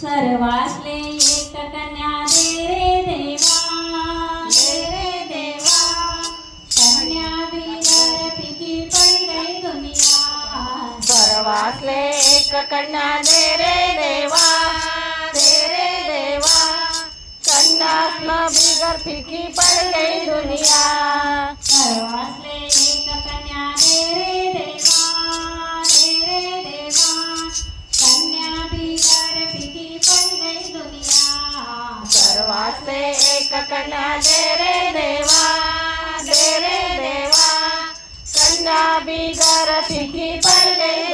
सर्वासले एक कन्या दे रे देवा. दे रे देवा. कन्या बिगर फिकी पड़ी गई दुनिया. सर्वासले एक कन्या दे रे देवा. दे रे देवा. कन्या बिगर फिकी पड़ गई दुनिया. सर्वासले सर्वासले एक कन्या दे रे देवा दे रे देवा। कन्या बिगर की पड़ गई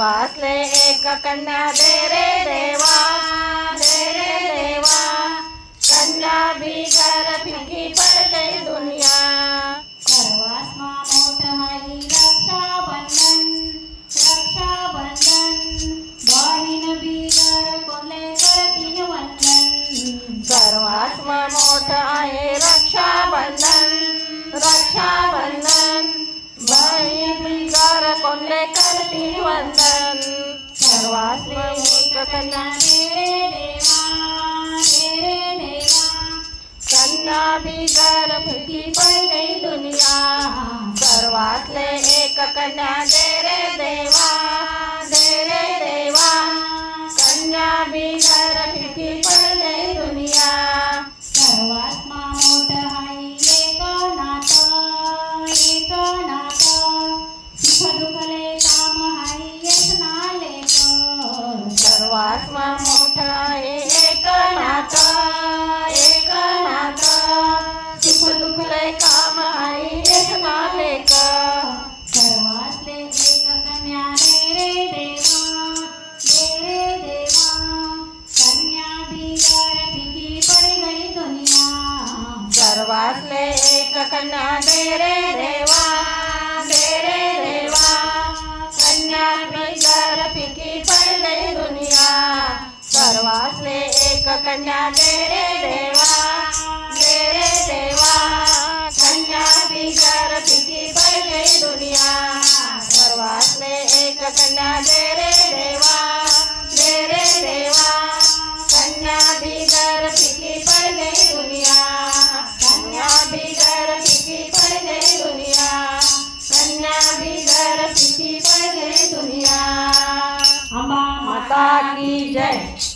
सर्वातले एक कन्या दे रे देवा दे देवा। कन्या बिगर फिकी पड़ गई दुनिया। सर्वात्मा मोठ हाई रक्षाबंधन रक्षाबंधन। बहीण बिगर कोले करतीन वंदन। सर्वात्मा मोठ आहे करती वंदन सर्वात्मा एक कन्या दे रे देवा दे देवा कन्या बिगर पड़ गई दुनिया सर्वातले एक कन्या दे रे देवा. एक कन्या दे रे देवा दे रे देवा। कन्या बिगर फिकी पड़ गई दुनिया। सर्वातले एक कन्या दे रे देवा दे रे देवा। कन्या बिगर फिकी पड़ गई दुनिया। सर्वातले एक कन्या दे रे देवा। day.